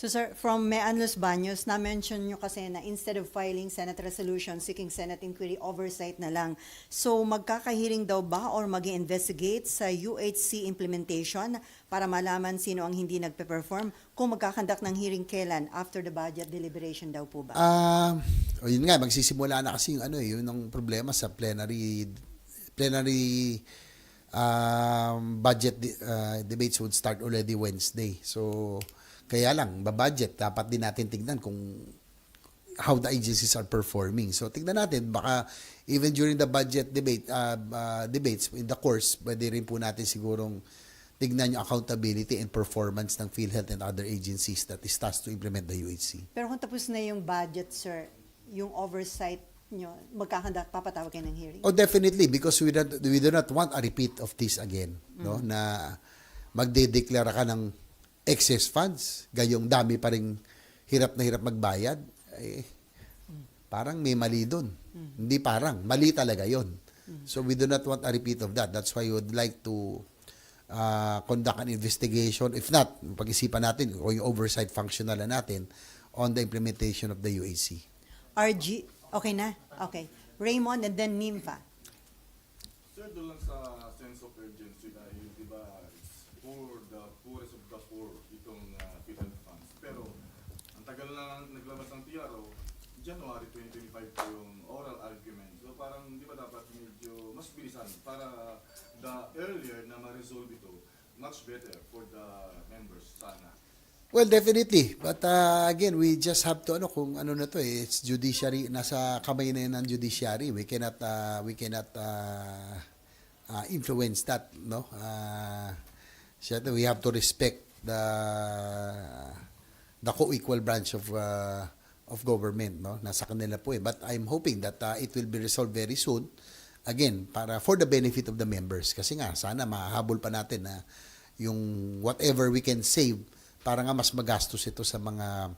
So sir, from Mean Los Baños, na-mention nyo kasi na instead of filing Senate resolution seeking Senate inquiry, oversight na lang. So magkakahiring daw ba or mag investigate sa UHC implementation para malaman sino ang hindi nagpe-perform? Kung magkakandak ng hearing kailan? After the budget deliberation daw po ba? Ah, o yun nga, magsisimula na kasi yung ano eh, yun ang problema sa plenary plenary um, budget uh, debates would start already Wednesday. So, kaya lang, ba-budget, dapat din natin tignan kung how the agencies are performing. So, tignan natin, baka even during the budget debate uh, uh, debates in the course, pwede rin po natin sigurong tignan yung accountability and performance ng PhilHealth and other agencies that is tasked to implement the UHC. Pero kung tapos na yung budget, sir, yung oversight nyo, magkakandak, papatawag kayo ng hearing? Oh, definitely because we don't, we do not want a repeat of this again, no? Na magdedeklara ka ng excess funds, gayong dami pa ring hirap na hirap magbayad, eh, parang may mali doon. Hindi parang, mali talaga 'yon. So we do not want a repeat of that. That's why we would like to uh, conduct an investigation. If not, pag-isipan natin o yung oversight functional na natin on the implementation of the UAC. RG, okay na? Okay. Raymond and then Nympha. Sir, doon lang sa sense of urgency dahil di ba it's poor, the poorest of the poor itong uh, PhilHealth funds. Pero ang tagal na naglabas ng TRO, January 2025 pa yung oral argument. So parang di ba dapat medyo mas bilisan para the earlier na ma-resolve ito, much better for the members sana. Well, definitely. But uh, again, we just have to ano kung ano na to eh, it's judiciary nasa kamay na yan ng judiciary. We cannot uh, we cannot uh, uh, influence that, no? Uh, syempre, we have to respect the the co-equal branch of uh, of government, no? Nasa kanila po eh. But I'm hoping that uh, it will be resolved very soon. Again, para for the benefit of the members kasi nga sana mahabol pa natin na yung whatever we can save para nga mas magastos ito sa mga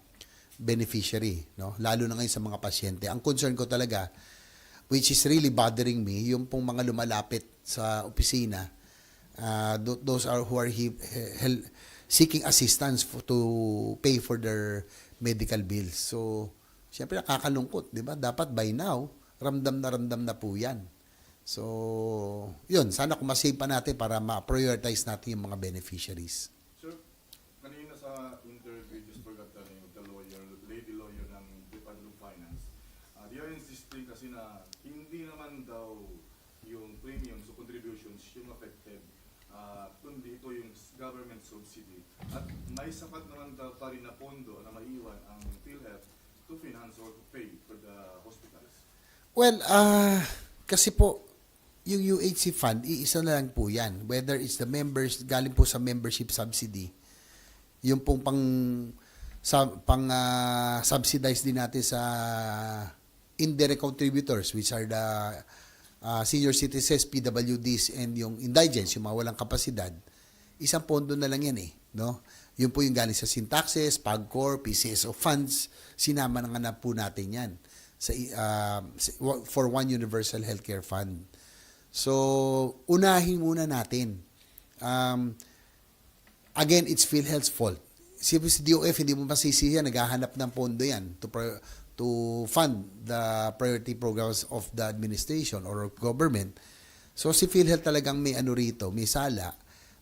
beneficiary, no? Lalo na ngayon sa mga pasyente. Ang concern ko talaga which is really bothering me, yung pong mga lumalapit sa opisina, uh, th- those are who are he, hel- seeking assistance to pay for their medical bills. So, syempre nakakalungkot, di ba? Dapat by now, ramdam na ramdam na po yan. So, yun, sana kung masave pa natin para ma-prioritize natin yung mga beneficiaries. Sir, kanina sa interview, just forgot the lawyer, lady lawyer ng Department of Finance. Uh, they are kasi na hindi naman daw yung premiums o contributions yung affected, uh, kundi ito yung government subsidy. At may sapat naman daw pa rin na pondo na maiwan ang PhilHealth to finance or to pay for the hospitals. Well, ah kasi po, yung UHC fund, iisa na lang po yan. Whether it's the members, galing po sa membership subsidy, yung pong pang, sa, pang ah, subsidize din natin sa indirect contributors, which are the ah, senior citizens, PWDs, and yung indigents, yung mga walang kapasidad, isang pondo na lang yan eh. No? Yun po yung galing sa Syntaxes, PAGCOR, PCSO funds, sinama na nga na po natin yan sa, ah, for one universal healthcare fund. So, unahin muna natin. Um, again, it's PhilHealth's fault. Si DOF, hindi mo masisiya, naghahanap ng pondo yan to, pro- to fund the priority programs of the administration or government. So, si PhilHealth talagang may ano rito, may sala.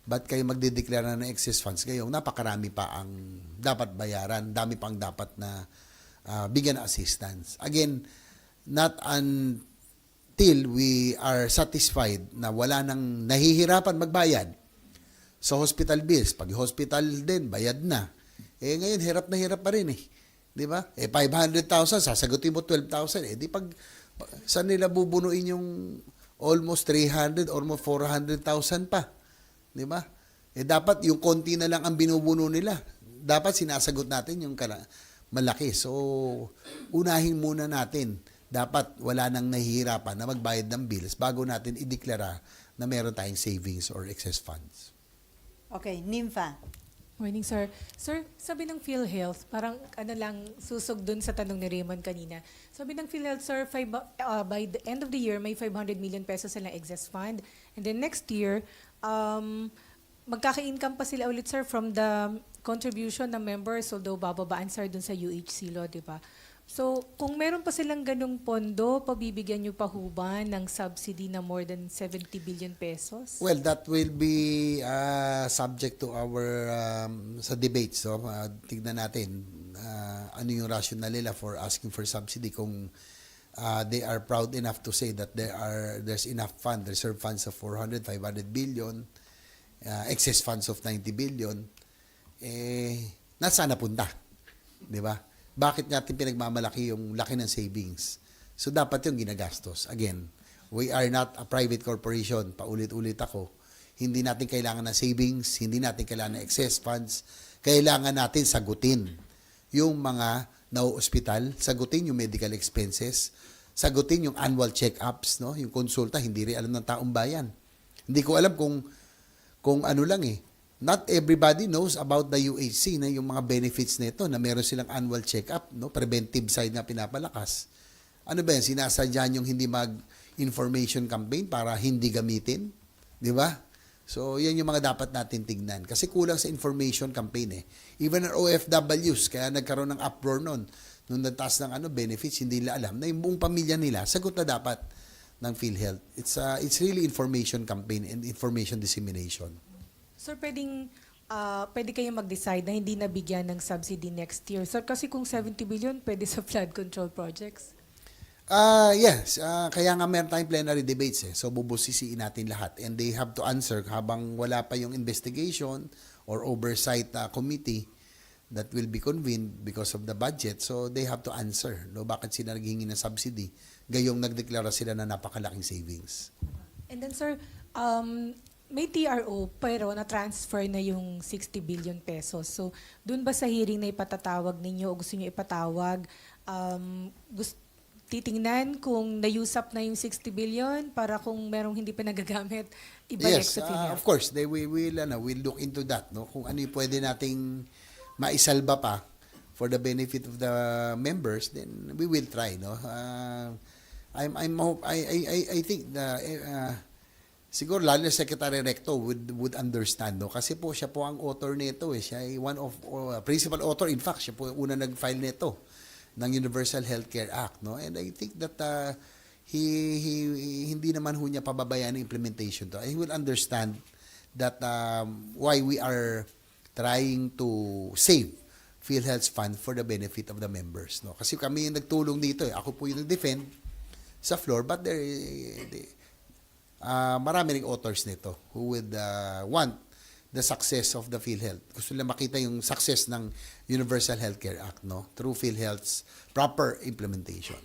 Ba't kayo magdedeklara ng excess funds? Kayo, napakarami pa ang dapat bayaran, dami pang dapat na ah, bigyan ng assistance. Again, not until we are satisfied na wala nang nahihirapan magbayad sa hospital bills. Pag hospital din, bayad na. Eh ngayon, hirap na hirap pa rin eh. Di ba? Eh 500,000, sasagutin mo 12,000. Eh di pag, pa- saan nila bubunuin yung almost 300, almost 400,000 pa? Di ba? Eh dapat yung konti na lang ang binubuno nila. Dapat sinasagot natin yung kala, malaki. So, unahin muna natin. Dapat wala nang nahihirapan na magbayad ng bills bago natin ideklara na meron tayong savings or excess funds. Okay, Nympha. Morning, sir. Sir, sabi ng PhilHealth, parang ano lang, susog dun sa tanong ni Raymond kanina. Sabi ng PhilHealth, sir, five, uh, by the end of the year, may 500 million pesos silang excess fund. And then next year, um, magkaka-income pa sila ulit, sir, from the contribution ng members, although bababaan sir dun sa UHC law, di ba? So, kung meron pa silang ganung pondo, pabibigyan nyo pa ho ba ng subsidy na more than 70 billion pesos? Well, that will be uh, subject to our um, sa debates. So, uh, tignan natin uh, ano yung rationale nila for asking for subsidy kung uh, they are proud enough to say that there are there's enough fund, reserve funds of 400, 500 billion, uh, excess funds of 90 billion. Eh, nasaan napunta? Di ba? Bakit natin pinagmamalaki yung laki ng savings? So, dapat yung ginagastos. Again, we are not a private corporation. Paulit-ulit ako. Hindi natin kailangan ng savings, hindi natin kailangan ng excess funds. Kailangan natin sagutin yung mga nau-hospital, sagutin yung medical expenses, sagutin yung annual check-ups, no? yung konsulta, hindi rin alam ng taong bayan. Hindi ko alam kung kung ano lang eh. Not everybody knows about the UHC na yung mga benefits nito na meron silang annual check-up, no? preventive side na pinapalakas. Ano ba yan? Sinasadya yung hindi mag-information campaign para hindi gamitin? Di ba? So, yan yung mga dapat natin tignan. Kasi kulang sa information campaign eh. Even our OFWs, kaya nagkaroon ng uproar noon. Nung nagtaas ng ano, benefits, hindi nila alam na yung buong pamilya nila, sagot na dapat ng PhilHealth. It's, uh, it's really information campaign and information dissemination. Sir, pwedeng, ah, pwede kayong mag-decide na hindi nabigyan ng subsidy next year. Sir, kasi kung 70 billion, pwede sa flood control projects. Ah, yes. Ah, kaya nga meron tayong plenary debates eh. So bubusisiin natin lahat and they have to answer habang wala pa yung investigation or oversight ah, committee that will be convened because of the budget. So they have to answer. No, bakit sila naghingi ng subsidy? Gayong nagdeklara sila na napakalaking savings. And then, sir, um, may TRO pero na-transfer na yung 60 billion pesos. So, dun ba sa hearing na ipatatawag ninyo o gusto nyo ipatawag, um, gust- titingnan kung na-use up na yung 60 billion para kung merong hindi pa nagagamit, ibalik yes, sa ah, PhilHealth? of course, they will, will, ano, will look into that. No? Kung ano yung pwede nating maisalba pa for the benefit of the members, then we will try. No? Ah, I'm, I'm, hope- I, I, I think the, uh, siguro lalo na Secretary Recto would, would understand. No? Kasi po siya po ang author nito. Eh. Siya ay one of, uh, principal author. In fact, siya po una nag-file nito ng Universal Healthcare Act. No? And I think that uh, he, he, hindi naman ho niya pababayaan ang implementation to. He will understand that um, why we are trying to save PhilHealth's fund for the benefit of the members. No? Kasi kami yung nagtulong dito. Eh. Ako po yung nag-defend sa floor, but there, they, uh, marami ring authors nito who would uh, want the success of the PhilHealth. Gusto nila makita yung success ng Universal Healthcare Act no through PhilHealth's proper implementation.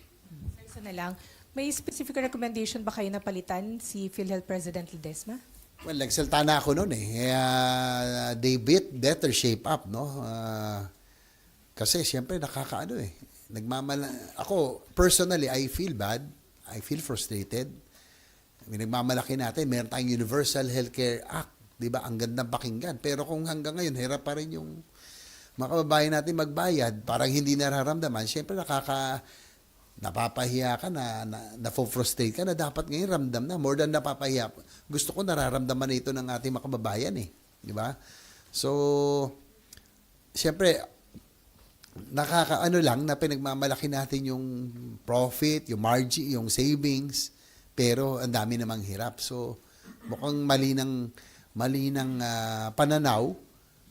Sir, na lang. May specific recommendation ba kayo na palitan si PhilHealth President Ledesma? Well, nagsalta na ako noon eh. Uh, they bit better shape up, no? Uh, kasi siyempre nakakaano eh. Nagmamala ako personally I feel bad. I feel frustrated. Nagmamalaki natin, meron tayong Universal Healthcare Act, 'di ba? Ang gandang pakinggan. Pero kung hanggang ngayon hirap pa rin yung mga kababayan natin magbayad, parang hindi nararamdaman, siyempre nakaka napapahiya ka na, na, na-frustrate ka na dapat ngayon ramdam na. More than napapahiya. Gusto ko nararamdaman na ito ng ating mga kababayan eh. Di ba? So, siyempre, nakakaano lang na pinagmamalaki natin yung profit, yung margin, yung savings, pero ang dami namang hirap. So, mukhang mali ng, mali ng ah, pananaw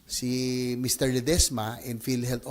si Mr. Ledesma and PhilHealth